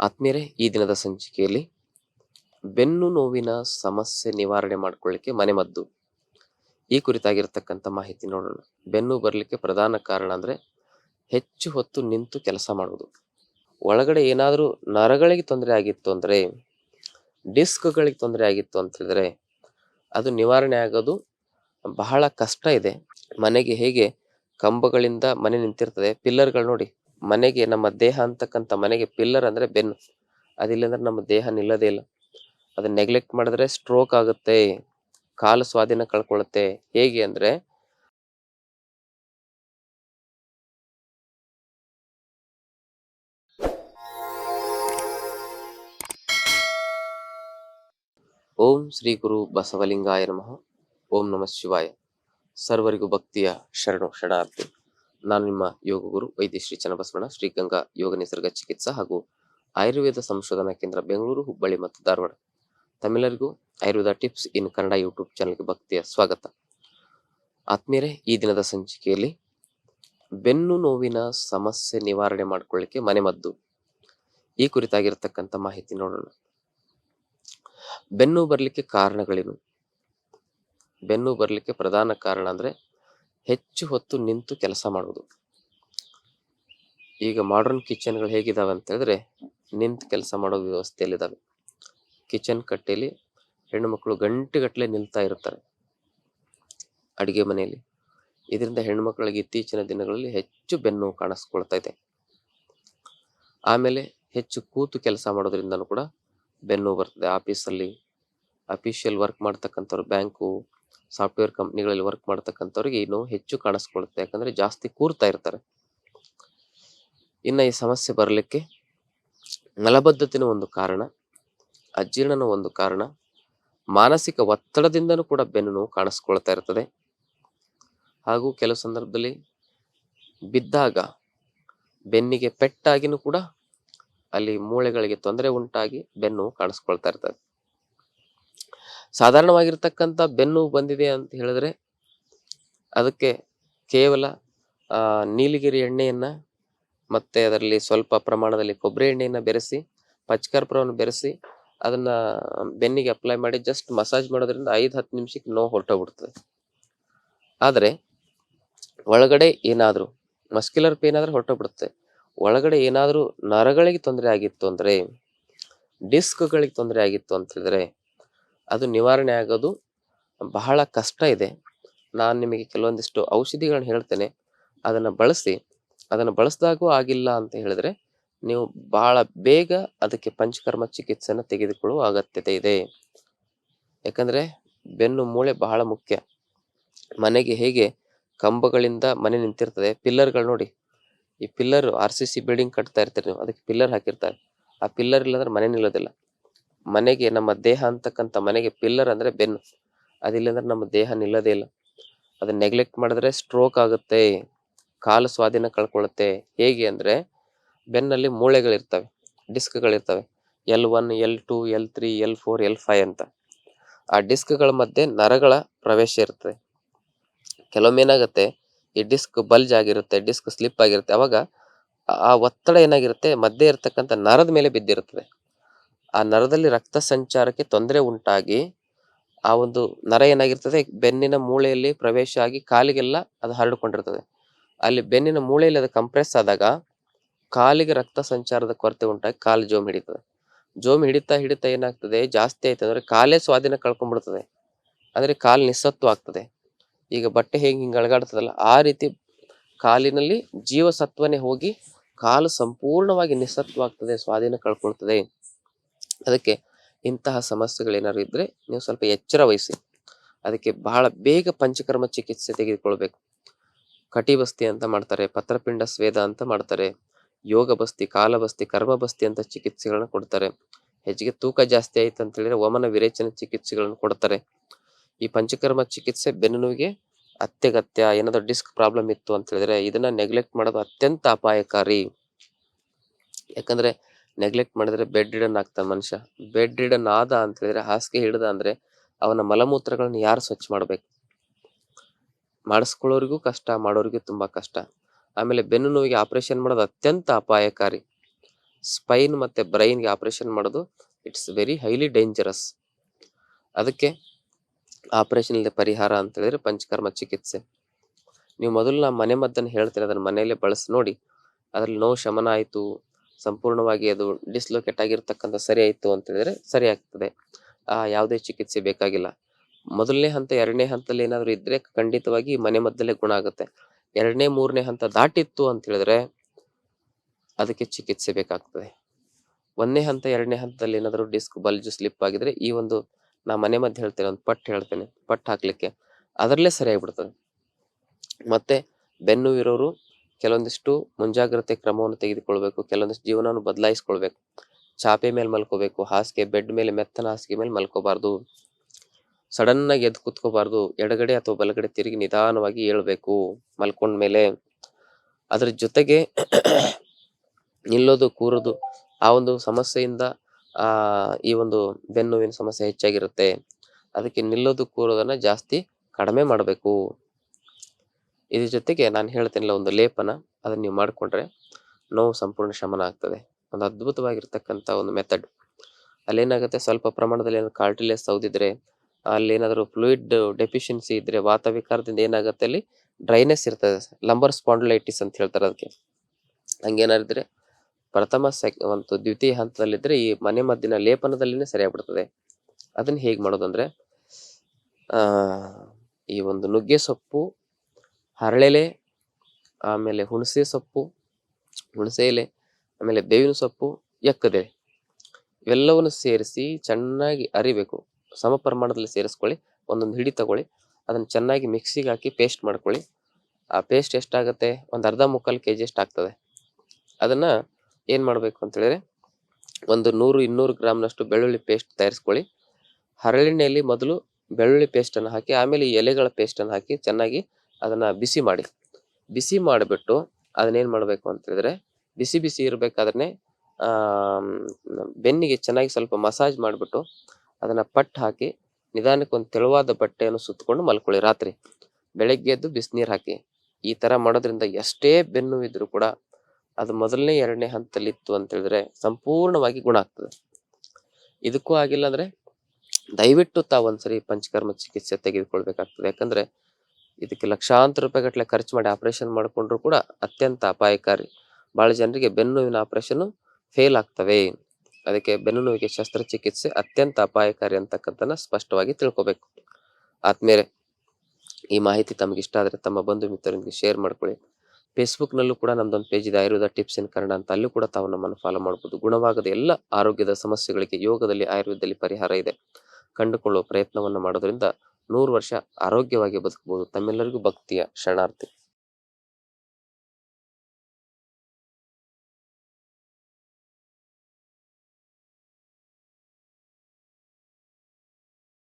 ಆತ್ಮೀಯರೇ, ಈ ದಿನದ ಸಂಚಿಕೆಯಲ್ಲಿ ಬೆನ್ನು ನೋವಿನ ಸಮಸ್ಯೆ ನಿವಾರಣೆ ಮಾಡಿಕೊಳ್ಳಿಕ್ಕೆ ಮನೆಮದ್ದು ಈ ಕುರಿತಾಗಿರ್ತಕ್ಕಂಥ ಮಾಹಿತಿ ನೋಡೋಣ. ಬೆನ್ನು ಬರಲಿಕ್ಕೆ ಪ್ರಧಾನ ಕಾರಣ ಅಂದರೆ ಹೆಚ್ಚು ಹೊತ್ತು ನಿಂತು ಕೆಲಸ ಮಾಡುವುದು. ಒಳಗಡೆ ಏನಾದರೂ ನರಗಳಿಗೆ ತೊಂದರೆ ಆಗಿತ್ತು ಅಂದರೆ, ಡಿಸ್ಕ್ಗಳಿಗೆ ತೊಂದರೆ ಆಗಿತ್ತು ಅಂತ ಹೇಳಿದ್ರೆ, ಅದು ನಿವಾರಣೆ ಆಗೋದು ಬಹಳ ಕಷ್ಟ ಇದೆ. ಮನೆಗೆ ಹೇಗೆ ಕಂಬಗಳಿಂದ ಮನೆ ನಿಂತಿರ್ತದೆ, ಪಿಲ್ಲರ್ಗಳು ನೋಡಿ. ಮನೆಗೆ ನಮ್ಮ ದೇಹ ಅಂತಕ್ಕಂಥ ಮನೆಗೆ ಪಿಲ್ಲರ್ ಅಂದ್ರೆ ಬೆನ್ನು. ಅದಿಲ್ಲಂದ್ರೆ ನಮ್ಮ ದೇಹ ನಿಲ್ಲದೇ ಇಲ್ಲ. ಅದನ್ನ ನೆಗ್ಲೆಕ್ಟ್ ಮಾಡಿದ್ರೆ ಸ್ಟ್ರೋಕ್ ಆಗುತ್ತೆ, ಕಾಲು ಸ್ವಾಧೀನ ಕಳ್ಕೊಳ್ಳುತ್ತೆ ಹೇಗೆ ಅಂದ್ರೆ ಓಂ ಶ್ರೀ ಗುರು ಬಸವಲಿಂಗಾಯ ನಮಃ. ಓಂ ನಮಃ ಶಿವಾಯ. ಸರ್ವರಿಗೂ ಭಕ್ತಿಯ ಶರಣು ಶರಣಾರ್ಥಿ ನಾನು ನಿಮ್ಮ ಯೋಗ ಗುರು ವೈದ್ಯ ಶ್ರೀ ಚನ್ನಬಸವಣ್ಣ, ಶ್ರೀಗಂಗಾ ಯೋಗ ನಿಸರ್ಗ ಚಿಕಿತ್ಸಾ ಹಾಗೂ ಆಯುರ್ವೇದ ಸಂಶೋಧನಾ ಕೇಂದ್ರ ಬೆಂಗಳೂರು, ಹುಬ್ಬಳ್ಳಿ ಮತ್ತು Dharwad. ತಮಿಳರಿಗೂ Ayurveda tips in Kannada YouTube ಚಾನಲ್ಗೆ ಭಕ್ತಿಯ ಸ್ವಾಗತ. ಆತ್ಮೀಯರೇ, ಈ ದಿನದ ಸಂಚಿಕೆಯಲ್ಲಿ ಬೆನ್ನು ನೋವಿನ ಸಮಸ್ಯೆ ನಿವಾರಣೆ ಮಾಡಿಕೊಳ್ಳಿಕ್ಕೆ ಮನೆಮದ್ದು ಈ ಕುರಿತಾಗಿರ್ತಕ್ಕಂಥ ಮಾಹಿತಿ ನೋಡೋಣ. ಬೆನ್ನು ಬರಲಿಕ್ಕೆ ಕಾರಣಗಳೇನು? ಬೆನ್ನು ಬರಲಿಕ್ಕೆ ಪ್ರಧಾನ ಕಾರಣ ಅಂದ್ರೆ ಹೆಚ್ಚು ಹೊತ್ತು ನಿಂತು ಕೆಲಸ ಮಾಡುವುದು. ಈಗ ಮಾಡರ್ನ್ ಕಿಚನ್ಗಳು ಹೇಗಿದಾವೆ ಅಂತ ಹೇಳಿದ್ರೆ ನಿಂತು ಕೆಲಸ ಮಾಡೋ ವ್ಯವಸ್ಥೆಯಲ್ಲಿದ್ದಾವೆ ಕಿಚನ್ ಕಟ್ಟೆಯಲ್ಲಿ ಹೆಣ್ಣು ಮಕ್ಕಳು ಗಂಟೆಗಟ್ಟಲೆ ನಿಲ್ತಾ ಇರ್ತಾರೆ ಅಡುಗೆ ಮನೆಯಲ್ಲಿ. ಇದರಿಂದ ಹೆಣ್ಮಕ್ಳಿಗೆ ಇತ್ತೀಚಿನ ದಿನಗಳಲ್ಲಿ ಹೆಚ್ಚು ಬೆನ್ನು ಕಾಣಿಸ್ಕೊಳ್ತಾ ಇದೆ. ಆಮೇಲೆ ಹೆಚ್ಚು ಕೂತು ಕೆಲಸ ಮಾಡೋದ್ರಿಂದನೂ ಕೂಡ ಬೆನ್ನು ಬರ್ತದೆ. ಆಫೀಸಲ್ಲಿ ಅಫಿಷಿಯಲ್ ವರ್ಕ್ ಮಾಡ್ತಕ್ಕಂಥವ್ರು, ಬ್ಯಾಂಕು ಸಾಫ್ಟ್ವೇರ್ ಕಂಪ್ನಿಗಳಲ್ಲಿ ವರ್ಕ್ ಮಾಡ್ತಕ್ಕಂಥವ್ರಿಗೆ ಇನ್ನೂ ಹೆಚ್ಚು ಕಾಣಿಸ್ಕೊಳುತ್ತೆ ಯಾಕಂದ್ರೆ ಜಾಸ್ತಿ ಕೂರ್ತಾ ಇರ್ತಾರೆ. ಇನ್ನು ಈ ಸಮಸ್ಯೆ ಬರಲಿಕ್ಕೆ ಮಲಬದ್ಧತೆನ ಒಂದು ಕಾರಣ, ಅಜೀರ್ಣನ ಒಂದು ಕಾರಣ, ಮಾನಸಿಕ ಒತ್ತಡದಿಂದನೂ ಕೂಡ ಬೆನ್ನು ನೋವು ಕಾಣಿಸ್ಕೊಳ್ತಾ ಇರ್ತದೆ. ಹಾಗೂ ಕೆಲವು ಸಂದರ್ಭದಲ್ಲಿ ಬಿದ್ದಾಗ ಬೆನ್ನಿಗೆ ಪೆಟ್ಟಾಗಿನೂ ಕೂಡ ಅಲ್ಲಿ ಮೂಳೆಗಳಿಗೆ ತೊಂದರೆ ಉಂಟಾಗಿ ಬೆನ್ನು ಕಾಣಿಸ್ಕೊಳ್ತಾ ಇರ್ತದೆ. ಸಾಧಾರಣವಾಗಿರ್ತಕ್ಕಂಥ ಬೆನ್ನು ಬಂದಿದೆ ಅಂತ ಹೇಳಿದ್ರೆ ಅದಕ್ಕೆ ಕೇವಲ ನೀಲಗಿರಿ ಎಣ್ಣೆಯನ್ನು ಮತ್ತೆ ಅದರಲ್ಲಿ ಸ್ವಲ್ಪ ಪ್ರಮಾಣದಲ್ಲಿ ಕೊಬ್ಬರಿ ಎಣ್ಣೆಯನ್ನು ಬೆರೆಸಿ, ಪಚ್ಕರ್ಪುರವನ್ನು ಬೆರೆಸಿ ಅದನ್ನ ಬೆನ್ನಿಗೆ ಅಪ್ಲೈ ಮಾಡಿ ಜಸ್ಟ್ ಮಸಾಜ್ ಮಾಡೋದ್ರಿಂದ ಐದು ಹತ್ತು ನಿಮಿಷಕ್ಕೆ ನೋವು ಹೊರಟೋಗ್ಬಿಡ್ತದೆ. ಆದರೆ ಒಳಗಡೆ ಏನಾದರೂ ಮಸ್ಕ್ಯುಲರ್ ಪೇನ್ ಆದ್ರೆ ಹೊರಟೋಗ್ಬಿಡುತ್ತೆ. ಒಳಗಡೆ ಏನಾದರೂ ನರಗಳಿಗೆ ತೊಂದರೆ ಆಗಿತ್ತು ಅಂದರೆ ಡಿಸ್ಕ್ಗಳಿಗೆ ತೊಂದರೆ ಆಗಿತ್ತು ಅಂತ ಹೇಳಿದ್ರೆ ಅದು ನಿವಾರಣೆ ಆಗೋದು ಬಹಳ ಕಷ್ಟ ಇದೆ. ನಾನು ನಿಮಗೆ ಕೆಲವೊಂದಿಷ್ಟು ಔಷಧಿಗಳನ್ನ ಹೇಳ್ತೇನೆ. ಅದನ್ನು ಬಳಸಿ, ಅದನ್ನು ಬಳಸಿದಾಗೂ ಆಗಿಲ್ಲ ಅಂತ ಹೇಳಿದ್ರೆ ನೀವು ಬಹಳ ಬೇಗ ಅದಕ್ಕೆ ಪಂಚಕರ್ಮ ಚಿಕಿತ್ಸೆಯನ್ನು ತೆಗೆದುಕೊಳ್ಳುವ ಅಗತ್ಯತೆ ಇದೆ. ಯಾಕಂದರೆ ಬೆನ್ನು ಮೂಳೆ ಬಹಳ ಮುಖ್ಯ. ಮನೆಗೆ ಹೇಗೆ ಕಂಬಗಳಿಂದ ಮನೆ ನಿಂತಿರ್ತದೆ ಪಿಲ್ಲರ್ಗಳು ನೋಡಿ. ಈ pillar R C C building ಕಟ್ತಾ ಇರ್ತೀರಿ ನೀವು, ಅದಕ್ಕೆ ಪಿಲ್ಲರ್ ಹಾಕಿರ್ತಾರೆ. ಆ ಪಿಲ್ಲರ್ ಇಲ್ಲಾಂದ್ರೆ ಮನೆ ನಿಲ್ಲೋದಿಲ್ಲ. ಮನೆಗೆ ನಮ್ಮ ದೇಹ ಅಂತಕ್ಕಂಥ ಮನೆಗೆ ಪಿಲ್ಲರ್ ಅಂದ್ರೆ ಬೆನ್ನು. ಅದಿಲ್ಲ ಅಂದ್ರೆ ನಮ್ಮ ದೇಹ ನಿಲ್ಲದೇ ಇಲ್ಲ. ಅದನ್ನ ನೆಗ್ಲೆಕ್ಟ್ ಮಾಡಿದ್ರೆ ಸ್ಟ್ರೋಕ್ ಆಗುತ್ತೆ, ಕಾಲು ಸ್ವಾಧೀನ ಕಳ್ಕೊಳ್ಳುತ್ತೆ. ಹೇಗೆ ಅಂದ್ರೆ ಬೆನ್ನಲ್ಲಿ ಮೂಳೆಗಳಿರ್ತವೆ ಡಿಸ್ಕ್ಗಳಿರ್ತವೆ L one, L two, L three, L four, L five ಅಂತ. ಆ ಡಿಸ್ಕ್ಗಳ ಮಧ್ಯೆ ನರಗಳ ಪ್ರವೇಶ ಇರ್ತದೆ. ಕೆಲವೊಮ್ಮೆ ಏನಾಗುತ್ತೆ, ಈ ಡಿಸ್ಕ್ ಬಲ್ಜ್ ಆಗಿರುತ್ತೆ ಡಿಸ್ಕ್ ಸ್ಲಿಪ್ ಆಗಿರುತ್ತೆ. ಅವಾಗ ಆ ಒತ್ತಡ ಏನಾಗಿರುತ್ತೆ, ಮಧ್ಯೆ ಇರತಕ್ಕಂಥ ನರದ ಮೇಲೆ ಬಿದ್ದಿರುತ್ತದೆ. ಆ ನರದಲ್ಲಿ ರಕ್ತ ಸಂಚಾರಕ್ಕೆ ತೊಂದರೆ ಉಂಟಾಗಿ, ಆ ಒಂದು ನರ ಏನಾಗಿರ್ತದೆ, ಬೆನ್ನಿನ ಮೂಳೆಯಲ್ಲಿ ಪ್ರವೇಶ ಆಗಿ ಕಾಲಿಗೆಲ್ಲ ಅದು ಹರಡಿಕೊಂಡಿರ್ತದೆ. ಅಲ್ಲಿ ಬೆನ್ನಿನ ಮೂಳೆಯಲ್ಲಿ ಅದು ಕಂಪ್ರೆಸ್ ಆದಾಗ ಕಾಲಿಗೆ ರಕ್ತ ಸಂಚಾರದ ಕೊರತೆ ಉಂಟಾಗಿ ಕಾಲು ಜೋಮ್ ಹಿಡಿತದೆ. ಜೋಮ್ ಹಿಡಿತಾ ಹಿಡಿತಾ ಏನಾಗ್ತದೆ, ಜಾಸ್ತಿ ಆಯ್ತು ಅಂದ್ರೆ ಕಾಲೇ ಸ್ವಾಧೀನ ಕಳ್ಕೊಂಡ್ಬಿಡ್ತದೆ. ಅಂದ್ರೆ ಕಾಲು ನಿಸ್ಸತ್ವ ಆಗ್ತದೆ. ಈಗ ಬಟ್ಟೆ ಹೇಗೆ ಹಿಂಗೆ ಅಳಗಾಡ್ತದಲ್ಲ, ಆ ರೀತಿ ಕಾಲಿನಲ್ಲಿ ಜೀವಸತ್ವನೇ ಹೋಗಿ ಕಾಲು ಸಂಪೂರ್ಣವಾಗಿ ನಿಸ್ಸತ್ವ ಆಗ್ತದೆ, ಸ್ವಾಧೀನ ಕಳ್ಕೊಳ್ತದೆ. ಅದಕ್ಕೆ ಇಂತಹ ಸಮಸ್ಯೆಗಳೇನಾದ್ರು ಇದ್ರೆ ನೀವು ಸ್ವಲ್ಪ ಎಚ್ಚರ ವಹಿಸಿ. ಅದಕ್ಕೆ ಬಹಳ ಬೇಗ ಪಂಚಕರ್ಮ ಚಿಕಿತ್ಸೆ ತೆಗೆದುಕೊಳ್ಬೇಕು. ಕಟಿಬಸ್ತಿ ಅಂತ ಮಾಡ್ತಾರೆ, ಪತ್ರಪಿಂಡ ಸ್ವೇದ ಅಂತ ಮಾಡ್ತಾರೆ, ಯೋಗ ಬಸ್ತಿ ಕಾಲಬಸ್ತಿ ಕರ್ಮ ಬಸ್ತಿ ಅಂತ ಚಿಕಿತ್ಸೆಗಳನ್ನ ಕೊಡ್ತಾರೆ. ಹೆಚ್ಚಿಗೆ ತೂಕ ಜಾಸ್ತಿ ಆಯ್ತು ಅಂತ ಹೇಳಿದ್ರೆ ವಮನ ವಿರೇಚನ ಚಿಕಿತ್ಸೆಗಳನ್ನು ಕೊಡ್ತಾರೆ. ಈ ಪಂಚಕರ್ಮ ಚಿಕಿತ್ಸೆ ಬೆನ್ನು ನೋವಿಗೆ ಅತ್ಯಗತ್ಯ, ಏನಾದ್ರು ಡಿಸ್ಕ್ ಪ್ರಾಬ್ಲಮ್ ಇತ್ತು ಅಂತ ಹೇಳಿದ್ರೆ ಇದನ್ನ ನೆಗ್ಲೆಕ್ಟ್ ಮಾಡೋದು ಅತ್ಯಂತ ಅಪಾಯಕಾರಿ. ಯಾಕಂದ್ರೆ ನೆಗ್ಲೆಕ್ಟ್ ಮಾಡಿದ್ರೆ ಬೆಡ್ ರಿಡನ್ ಆಗ್ತಾನೆ ಮನುಷ್ಯ. ಬೆಡ್ ರಿಡನ್ ಆದ ಅಂತ ಹೇಳಿದ್ರೆ ಹಾಸಿಗೆ ಹಿಡ್ದ ಅಂದ್ರೆ ಅವನ ಮಲಮೂತ್ರಗಳನ್ನ ಯಾರು ಸ್ವಚ್ಛ ಮಾಡ್ಬೇಕು? ಮಾಡಿಸ್ಕೊಳ್ಳೋರಿಗೂ ಕಷ್ಟ, ಮಾಡೋರಿಗೂ ತುಂಬಾ ಕಷ್ಟ. ಆಮೇಲೆ ಬೆನ್ನು ನೋವಿಗೆ ಆಪರೇಷನ್ ಮಾಡೋದು ಅತ್ಯಂತ ಅಪಾಯಕಾರಿ. ಸ್ಪೈನ್ ಮತ್ತೆ ಬ್ರೈನ್ಗೆ ಆಪರೇಷನ್ ಮಾಡೋದು ಇಟ್ಸ್ ವೆರಿ ಹೈಲಿ ಡೇಂಜರಸ್ ಅದಕ್ಕೆ ಆಪರೇಷನ್ ಇಲ್ಲದೆ ಪರಿಹಾರ ಅಂತ ಹೇಳಿದ್ರೆ ಪಂಚಕರ್ಮ ಚಿಕಿತ್ಸೆ. ನೀವು ಮೊದಲು ನಾ ಮನೆ ಮದ್ದನ್ನು ಹೇಳ್ತೀನಿ, ಅದನ್ನ ಮನೆಯಲ್ಲೇ ಬಳಸಿ ನೋಡಿ. ಅದ್ರಲ್ಲಿ ನೋವು ಶಮನ ಆಯಿತು ಸಂಪೂರ್ಣವಾಗಿ ಅದು ಡಿಸ್ಲೊಕೇಟ್ ಆಗಿರ್ತಕ್ಕಂಥ ಸರಿ ಆಯಿತು ಅಂತ ಹೇಳಿದ್ರೆ ಸರಿ ಆಗ್ತದೆ. ಆ, ಯಾವುದೇ ಚಿಕಿತ್ಸೆ ಬೇಕಾಗಿಲ್ಲ. ಮೊದಲನೇ ಹಂತ, ಎರಡನೇ ಹಂತದಲ್ಲಿ ಏನಾದರೂ ಇದ್ರೆ ಖಂಡಿತವಾಗಿ ಮನೆ ಮದ್ದಲ್ಲೇ ಗುಣ ಆಗುತ್ತೆ. ಎರಡನೇ, ಮೂರನೇ ಹಂತ ದಾಟಿತ್ತು ಅಂತ ಹೇಳಿದ್ರೆ ಅದಕ್ಕೆ ಚಿಕಿತ್ಸೆ ಬೇಕಾಗ್ತದೆ. ಒಂದನೇ ಹಂತ, ಎರಡನೇ ಹಂತದಲ್ಲಿ ಏನಾದರೂ ಡಿಸ್ಕ್ ಬಲ್ಜು ಸ್ಲಿಪ್ ಆಗಿದ್ರೆ ಈ ಒಂದು ನಾ ಮನೆ ಮದ್ದು ಹೇಳ್ತೇನೆ, ಒಂದು ಪಟ್ಟು ಹೇಳ್ತೇನೆ ಪಟ್ಟು ಹಾಕ್ಲಿಕ್ಕೆ. ಅದರಲ್ಲೇ ಸರಿಯಾಗ್ಬಿಡ್ತದೆ ಮತ್ತೆ ಬೆನ್ನು ಇರೋರು ಕೆಲವೊಂದಿಷ್ಟು ಮುಂಜಾಗ್ರತೆ ಕ್ರಮವನ್ನು ತೆಗೆದುಕೊಳ್ಬೇಕು, ಕೆಲವೊಂದಿಷ್ಟು ಜೀವನವನ್ನು ಬದಲಾಯಿಸ್ಕೊಳ್ಬೇಕು. ಚಾಪೆ ಮೇಲೆ ಮಲ್ಕೋಬೇಕು, ಹಾಸಿಗೆ, ಬೆಡ್ ಮೇಲೆ ಮೆತ್ತನ ಹಾಸಿಗೆ ಮೇಲೆ ಮಲ್ಕೋಬಾರ್ದು. ಸಡನ್ ಆಗಿ ಎದ್ದು ಕುತ್ಕೋಬಾರ್ದು, ಎಡಗಡೆ ಅಥವಾ ಬಲಗಡೆ ತಿರುಗಿ ನಿಧಾನವಾಗಿ ಏಳ್ಬೇಕು, ಮಲ್ಕೊಂಡ್ಮೇಲೆ. ಅದ್ರ ಜೊತೆಗೆ ನಿಲ್ಲೋದು, ಕೂರೋದು, ಆ ಒಂದು ಸಮಸ್ಯೆಯಿಂದ, ಆ, ಈ ಒಂದು ಬೆನ್ನುವಿನ ಸಮಸ್ಯೆ ಹೆಚ್ಚಾಗಿರುತ್ತೆ. ಅದಕ್ಕೆ ನಿಲ್ಲೋದು, ಕೂರೋದನ್ನ ಜಾಸ್ತಿ ಕಡಿಮೆ ಮಾಡಬೇಕು. ಇದ್ರ ಜೊತೆಗೆ ನಾನು ಹೇಳ್ತೇನಲ್ಲ, ಒಂದು ಲೇಪನ ಅದನ್ನ ನೀವು ಮಾಡಿಕೊಂಡ್ರೆ ನೋವು ಸಂಪೂರ್ಣ ಶಮನ ಆಗ್ತದೆ. ಒಂದು ಅದ್ಭುತವಾಗಿರ್ತಕ್ಕಂಥ ಒಂದು ಮೆಥಡ್ ಅಲ್ಲೇನಾಗುತ್ತೆ, ಸ್ವಲ್ಪ ಪ್ರಮಾಣದಲ್ಲಿ ಏನಾದ್ರು ಕಾರ್ಟಿಲೇಸ್ ಸೌದಿದ್ರೆ ಅಲ್ಲಿ ಏನಾದರೂ ಫ್ಲೂಯಿಡ್ ಡೆಫಿಷಿಯನ್ಸಿ ಇದ್ರೆ, ವಾತಾವಿಕಾರದಿಂದ ಏನಾಗುತ್ತೆ, ಅಲ್ಲಿ ಡ್ರೈನೆಸ್ ಇರ್ತದೆ. ಲಂಬರ್ ಸ್ಪಾಂಡ್ಲೈಟಿಸ್ ಅಂತ ಹೇಳ್ತಾರೆ ಅದಕ್ಕೆ. ಹಂಗೇನಾರಿದ್ರೆ ಪ್ರಥಮ ಸೆಕ್, ಒಂದು ದ್ವಿತೀಯ ಹಂತದಲ್ಲಿದ್ದರೆ ಈ ಮನೆ ಮದ್ದಿನ ಲೇಪನದಲ್ಲಿನೇ ಸರಿಯಾಗ್ಬಿಡ್ತದೆ. ಅದನ್ನು ಹೇಗೆ ಮಾಡೋದಂದ್ರೆ ಈ ಒಂದು ನುಗ್ಗೆ ಸೊಪ್ಪು ಹರಳೆಲೆ, ಆಮೇಲೆ ಹುಣಸೆ ಸೊಪ್ಪು, ಹುಣಸೆ ಎಲೆ, ಆಮೇಲೆ ಬೇವಿನ ಸೊಪ್ಪು, ಎಕ್ಕದೆ. ಇವೆಲ್ಲವನ್ನು ಸೇರಿಸಿ ಚೆನ್ನಾಗಿ ಅರಿಬೇಕು. ಸಮ ಪ್ರಮಾಣದಲ್ಲಿ ಸೇರಿಸ್ಕೊಳ್ಳಿ, ಒಂದೊಂದು ಹಿಡಿ ತಗೊಳ್ಳಿ, ಅದನ್ನು ಚೆನ್ನಾಗಿ ಮಿಕ್ಸಿಗೆ ಹಾಕಿ ಪೇಸ್ಟ್ ಮಾಡ್ಕೊಳ್ಳಿ. ಆ ಪೇಸ್ಟ್ ಎಷ್ಟಾಗುತ್ತೆ? ಒಂದು ಅರ್ಧ ಮುಕ್ಕಾಲು ಕೆ ಜಿ ಎಷ್ಟು ಆಗ್ತದೆ. ಅದನ್ನು ಏನು ಮಾಡಬೇಕು ಅಂತ ಹೇಳಿದ್ರೆ ಒಂದು ನೂರು, ಇನ್ನೂರು ಗ್ರಾಮ್ನಷ್ಟು ಬೆಳ್ಳುಳ್ಳಿ ಪೇಸ್ಟ್ ತಯಾರಿಸ್ಕೊಳ್ಳಿ. ಹರಳೆಣ್ಣೆಯಲ್ಲಿ ಮೊದಲು ಬೆಳ್ಳುಳ್ಳಿ ಪೇಸ್ಟನ್ನು ಹಾಕಿ, ಆಮೇಲೆ ಈ ಎಲೆಗಳ ಪೇಸ್ಟನ್ನು ಹಾಕಿ ಚೆನ್ನಾಗಿ ಅದನ್ನ ಬಿಸಿ ಮಾಡಿ. ಬಿಸಿ ಮಾಡಿಬಿಟ್ಟು ಅದನ್ನೇನು ಮಾಡಬೇಕು ಅಂತ ಹೇಳಿದ್ರೆ, ಬಿಸಿ ಬಿಸಿ ಇರ್ಬೇಕಾದ್ರೆ ಬೆನ್ನಿಗೆ ಚೆನ್ನಾಗಿ ಸ್ವಲ್ಪ ಮಸಾಜ್ ಮಾಡಿಬಿಟ್ಟು ಅದನ್ನ ಪಟ್ಟು ಹಾಕಿ ನಿಧಾನಕ್ಕೆ ಒಂದು ತೆಳುವಾದ ಬಟ್ಟೆಯನ್ನು ಸುತ್ತಕೊಂಡು ಮಲ್ಕೊಳ್ಳಿ ರಾತ್ರಿ. ಬೆಳಗ್ಗೆ ಎದ್ದು ಬಿಸಿನೀರು ಹಾಕಿ. ಈ ತರ ಮಾಡೋದ್ರಿಂದ ಎಷ್ಟೇ ಬೆನ್ನು ಇದ್ರೂ ಕೂಡ ಅದು ಮೊದಲನೇ ಎರಡನೇ ಹಂತದಲ್ಲಿ ಇತ್ತು ಅಂತ ಸಂಪೂರ್ಣವಾಗಿ ಗುಣ ಆಗ್ತದೆ. ಇದಕ್ಕೂ ಆಗಿಲ್ಲ ಅಂದ್ರೆ ದಯವಿಟ್ಟು ತಾವು ಒಂದ್ಸರಿ ಪಂಚಕರ್ಮ ಚಿಕಿತ್ಸೆ ತೆಗೆದುಕೊಳ್ಬೇಕಾಗ್ತದೆ. ಯಾಕಂದ್ರೆ ಇದಕ್ಕೆ ಲಕ್ಷಾಂತರ ರೂಪಾಯಿ ಗಟ್ಟಲೆ ಖರ್ಚು ಮಾಡಿ ಆಪರೇಷನ್ ಮಾಡಿಕೊಂಡ್ರು ಕೂಡ ಅತ್ಯಂತ ಅಪಾಯಕಾರಿ. ಬಹಳ ಜನರಿಗೆ ಬೆನ್ನು ನೋವಿನ ಆಪರೇಷನ್ ಫೇಲ್ ಆಗ್ತವೆ. ಅದಕ್ಕೆ ಬೆನ್ನು ನೋವಿಗೆ ಶಸ್ತ್ರಚಿಕಿತ್ಸೆ ಅತ್ಯಂತ ಅಪಾಯಕಾರಿ ಅಂತಕ್ಕಂಥನ್ನ ಸ್ಪಷ್ಟವಾಗಿ ತಿಳ್ಕೊಬೇಕು. ಆದ್ಮೇಲೆ ಈ ಮಾಹಿತಿ ತಮಗೆ ಇಷ್ಟ ಆದ್ರೆ ತಮ್ಮ ಬಂಧು ಮಿತ್ರರೊಂದಿಗೆ ಶೇರ್ ಮಾಡ್ಕೊಳ್ಳಿ. ಫೇಸ್ಬುಕ್ ನಲ್ಲೂ ಕೂಡ ನಮ್ದೊಂದು ಪೇಜ್ ಇದೆ, ಆಯುರ್ವೇದ ಟಿಪ್ಸ್ ಇನ್ ಕನ್ನಡ ಅಂತ. ಅಲ್ಲೂ ಕೂಡ ತಾವು ನಮ್ಮನ್ನು ಫಾಲೋ ಮಾಡಬಹುದು ಗುಣವಾಗದ ಎಲ್ಲ ಆರೋಗ್ಯದ ಸಮಸ್ಯೆಗಳಿಗೆ ಯೋಗದಲ್ಲಿ, ಆಯುರ್ವೇದದಲ್ಲಿ ಪರಿಹಾರ ಇದೆ. ಕಂಡುಕೊಳ್ಳುವ ಪ್ರಯತ್ನವನ್ನು ಮಾಡೋದ್ರಿಂದ ನೂರು ವರ್ಷ ಆರೋಗ್ಯವಾಗಿ ಬದುಕಬಹುದು. ತಮ್ಮೆಲ್ಲರಿಗೂ ಭಕ್ತಿಯ ಶರಣಾರ್ಥಿ.